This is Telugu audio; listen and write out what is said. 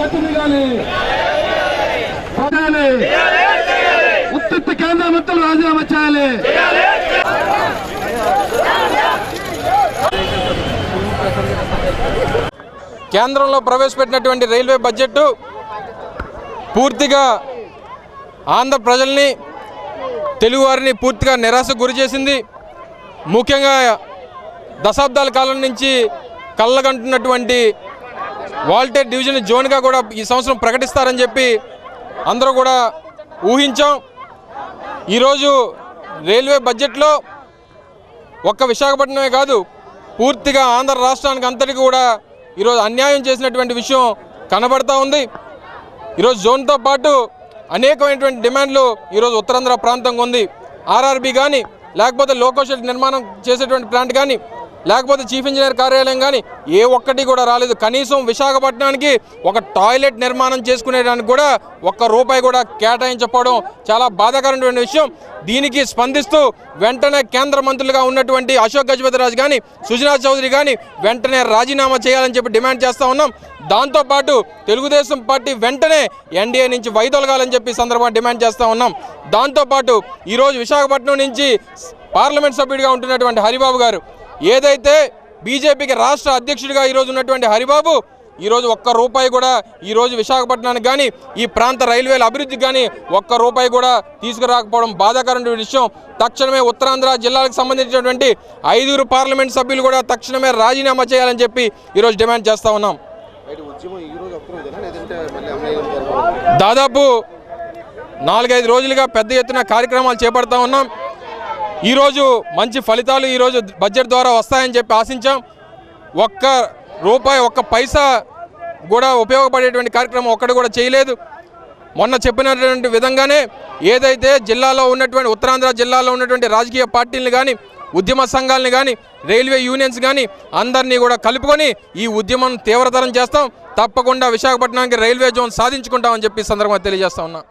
గట్టి దిగాలి పడాలి కేంద్ర మంత్రులు రాజీనామా చేయాలి. కేంద్రంలో ప్రవేశపెట్టినటువంటి రైల్వే బడ్జెట్ పూర్తిగా ఆంధ్ర ప్రజల్ని తెలుగువారిని పూర్తిగా నిరాశకు గురి చేసింది. ముఖ్యంగా దశాబ్దాల కాలం నుంచి కళ్ళగంటున్నటువంటి వాల్టేర్ డివిజన్ జోన్గా కూడా ఈ సంవత్సరం ప్రకటిస్తారని చెప్పి అందరూ కూడా ఊహించాం. ఈరోజు రైల్వే బడ్జెట్లో ఒక్క విశాఖపట్నమే కాదు పూర్తిగా ఆంధ్ర రాష్ట్రానికి అంతటికి కూడా ఈరోజు అన్యాయం చేసినటువంటి విషయం కనబడతా ఉంది. ఈరోజు జోన్తో పాటు అనేకమైనటువంటి డిమాండ్లు ఈరోజు ఉత్తరాంధ్ర ప్రాంతంగా ఉంది. ఆర్ఆర్బి కానీ లేకపోతే లోకోషెడ్ నిర్మాణం చేసేటువంటి ప్లాంట్ కానీ లేకపోతే చీఫ్ ఇంజనీర్ కార్యాలయం కానీ ఏ ఒక్కటి కూడా రాలేదు. కనీసం విశాఖపట్నానికి ఒక టాయిలెట్ నిర్మాణం చేసుకునేదానికి కూడా ఒక్క రూపాయి కూడా కేటాయించకపోవడం చాలా బాధాకరమైనటువంటి విషయం. దీనికి స్పందిస్తూ వెంటనే కేంద్ర మంత్రులుగా ఉన్నటువంటి అశోక్ గజపతిరాజు కానీ సుజనా చౌదరి కానీ వెంటనే రాజీనామా చేయాలని చెప్పి డిమాండ్ చేస్తూ ఉన్నాం. దాంతోపాటు తెలుగుదేశం పార్టీ వెంటనే ఎన్డీఏ నుంచి వైదొలగాలని చెప్పి సందర్భంగా డిమాండ్ చేస్తూ ఉన్నాం. దాంతోపాటు ఈరోజు విశాఖపట్నం నుంచి పార్లమెంట్ సభ్యుడిగా ఉంటున్నటువంటి హరిబాబు గారు ఏదైతే బీజేపీకి రాష్ట్ర అధ్యక్షుడిగా ఈరోజు ఉన్నటువంటి హరిబాబు ఈరోజు ఒక్క రూపాయి కూడా ఈరోజు విశాఖపట్నానికి కానీ ఈ ప్రాంత రైల్వేల అభివృద్ధికి కానీ ఒక్క రూపాయి కూడా తీసుకురాకపోవడం బాధాకరమైన విషయం. తక్షణమే ఉత్తరాంధ్ర జిల్లాలకు సంబంధించినటువంటి ఐదుగురు పార్లమెంట్ సభ్యులు కూడా తక్షణమే రాజీనామా చేయాలని చెప్పి ఈరోజు డిమాండ్ చేస్తూ ఉన్నాం. దాదాపు నాలుగైదు రోజులుగా పెద్ద ఎత్తున కార్యక్రమాలు చేపడతా ఉన్నాం. ఈరోజు మంచి ఫలితాలు ఈరోజు బడ్జెట్ ద్వారా వస్తాయని చెప్పి ఆశించాం. ఒక్క రూపాయి ఒక్క పైసా కూడా ఉపయోగపడేటువంటి కార్యక్రమం ఒక్కటి కూడా చేయలేదు. మొన్న చెప్పినటువంటి విధంగానే ఏదైతే జిల్లాలో ఉన్నటువంటి ఉత్తరాంధ్ర జిల్లాలో ఉన్నటువంటి రాజకీయ పార్టీలను కానీ ఉద్యమ సంఘాలను కానీ రైల్వే యూనియన్స్ కానీ అందరినీ కూడా కలుపుకొని ఈ ఉద్యమం తీవ్రతరం చేస్తాం. తప్పకుండా విశాఖపట్నానికి రైల్వే జోన్ సాధించుకుంటామని చెప్పి సందర్భంగా తెలియజేస్తా ఉన్నా.